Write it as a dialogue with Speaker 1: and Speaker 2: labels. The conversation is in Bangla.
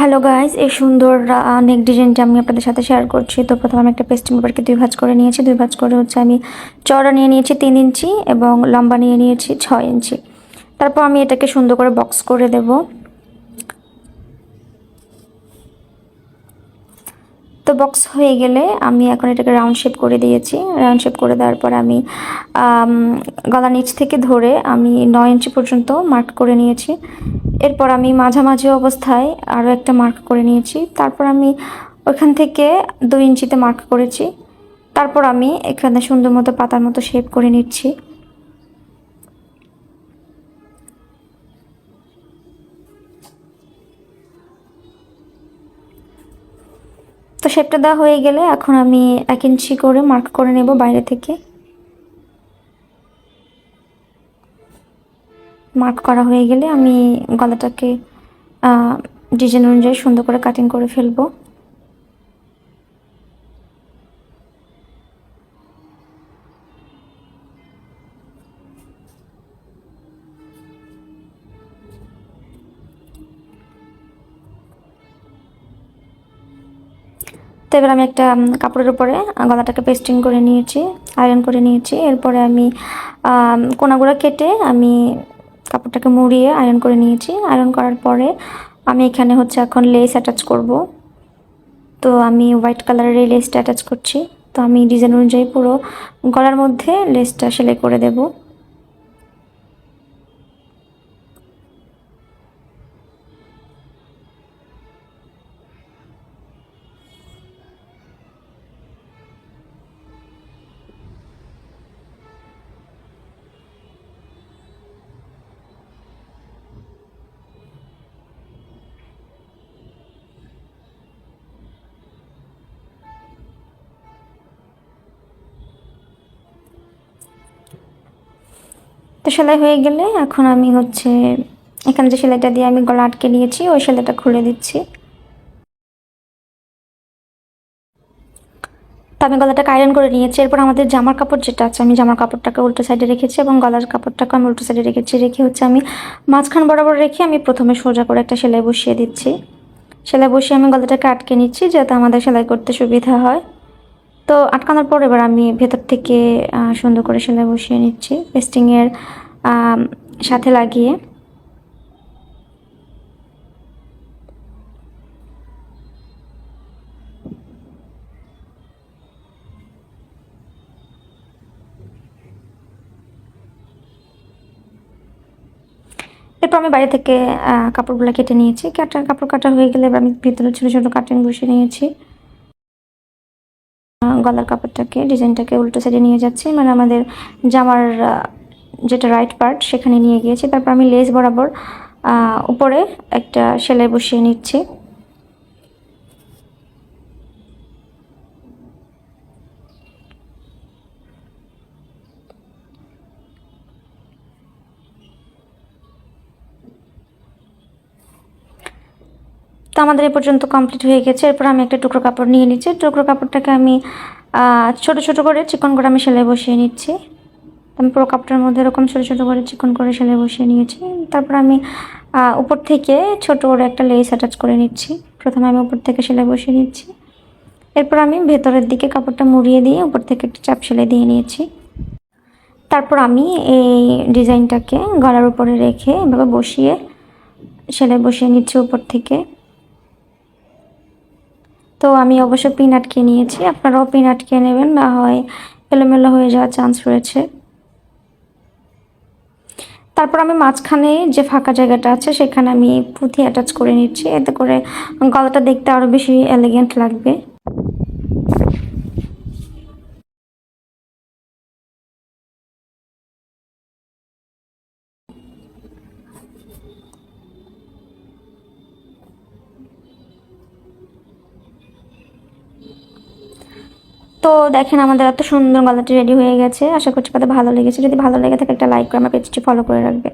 Speaker 1: হ্যালো গাইজ এই সুন্দর নেক ডিজাইনটা আমি আপনাদের সাথে শেয়ার করছি। তো প্রথমে আমি একটা পেস্টিং পেপারকে দুই ভাঁজ করে নিয়েছি। দুই ভাঁজ করে হচ্ছে আমি চড়া নিয়ে নিয়েছি তিন ইঞ্চি এবং লম্বা নিয়ে নিয়েছি ছয় ইঞ্চি। তারপর আমি এটাকে সুন্দর করে বক্স করে দেব। তো বক্স হয়ে গেলে আমি এখন এটাকে রাউন্ড শেপ করে দিয়েছি। রাউন্ড শেপ করে দেওয়ার পর আমি গলা নিচ থেকে ধরে আমি নয় ইঞ্চি পর্যন্ত মার্ক করে নিয়েছি। এরপর আমি মাঝামাঝি অবস্থায় আরও একটা মার্ক করে নিয়েছি। তারপর আমি ওইখান থেকে দুই ইঞ্চিতে মার্ক করেছি। তারপর আমি এখানে সুন্দর মতো পাতার মতো শেপ করে নিচ্ছি। শেপটা দেওয়া হয়ে গেলে এখন আমি এক ইঞ্চি করে মার্ক করে নেব বাইরে থেকে। মার্ক করা হয়ে গেলে আমি গলাটাকে ডিজাইন অনুযায়ী সুন্দর করে কাটিং করে ফেলব। তো এবার আমি একটা কাপড়ের উপরে গলাটাকে পেস্টিং করে নিয়েছি আয়রন করে নিয়েছি। এরপরে আমি কোনাগুলো কেটে আমি কাপড়টাকে মুড়িয়ে আয়রন করে নিয়েছি। আয়রন করার পরে আমি এখানে হচ্ছে এখন লেস অ্যাটাচ করব। তো আমি হোয়াইট কালারের এই লেসটা অ্যাটাচ করছি। তো আমি ডিজাইন অনুযায়ী পুরো গলার মধ্যে লেসটা সেলাই করে দেবো। তো সেলাই হয়ে গেলে এখন আমি হচ্ছে, এখানে যে সেলাইটা দিয়ে আমি গলা আটকে নিয়েছি, ওই সেলাইটা খুলে দিচ্ছি। তো আমি গলাটাকে আয়রন করে নিয়েছি। এরপর আমাদের জামার কাপড় যেটা আছে, আমি জামার কাপড়টাকে উল্টো সাইডে রেখেছি এবং গলার কাপড়টাকে আমি উল্টো সাইডে রেখেছি। রেখে হচ্ছে আমি মাঝখান বরাবর রেখে আমি প্রথমে সোজা করে একটা সেলাই বসিয়ে দিচ্ছি। সেলাই বসিয়ে আমি গলাটাকে আটকে নিচ্ছি, যাতে আমাদের সেলাই করতে সুবিধা হয়। তো আটকানোর পর এবার আমি ভেতর থেকে সুন্দর করে সেলাই বসিয়ে নিচ্ছি পেস্টিংয়ের সাথে লাগিয়ে। এরপর আমি বাইরে থেকে কাপড়গুলো কেটে নিয়েছি। কাটা কাপড় কাটা হয়ে গেলে আমি ভিতরে ছোটো ছোটো কাটিং বসিয়ে নিয়েছি। গলার কাপড়টাকে, ডিজাইনটাকে উল্টো সাইডে নিয়ে যাচ্ছি। মানে আমাদের জামার যেটা রাইট পার্ট সেখানে নিয়ে গিয়েছি। তারপর আমি লেস বরাবর উপরে একটা সেলাই বসিয়ে নিচ্ছি। তো আমাদের এ পর্যন্ত কমপ্লিট হয়ে গেছে। এরপর আমি একটা টুকরো কাপড় নিয়ে নিচ্ছি। টুকরো কাপড়টাকে আমি ছোট ছোট করে চিকন করে আমি সেলাই বসিয়ে নিচ্ছি। আমি পুরো কাপড়ের মধ্যে এরকম ছোটো ছোটো করে চিকন করে সেলাই বসিয়ে নিয়েছি। তারপর আমি উপর থেকে ছোট করে একটা লেস অ্যাটাচ করে নিচ্ছি। প্রথমে আমি উপর থেকে সেলাই বসিয়ে নিচ্ছি। এরপর আমি ভেতরের দিকে কাপড়টা মুড়িয়ে দিয়ে উপর থেকে একটা চাপ সেলাই দিয়ে নিয়েছি। তারপর আমি এই ডিজাইনটাকে গলার উপরে রেখে এভাবে বসিয়ে সেলাই বসিয়ে নিচ্ছি উপর থেকে। তো আমি অবশ্য পিন আটকে নিয়েছি। আপনারাও পিন আটকে নেবেন, না হয় এলোমেলো হয়ে যাওয়ার চান্স রয়েছে। তারপর আমি মাঝখানে যে ফাঁকা জায়গাটা আছে, সেখানে আমি পুঁথি অ্যাটাচ করে নিচ্ছি। এতে করে গলাটা দেখতে আরও বেশি এলিগেন্ট লাগবে। তো দেখেন, আমাদের এত সুন্দর গলাটি রেডি হয়ে গেছে। আশা করছি কত ভালো লেগেছে। যদি ভালো লেগে থাকে, একটা লাইক করে আমার পেজটি ফলো করে রাখবে।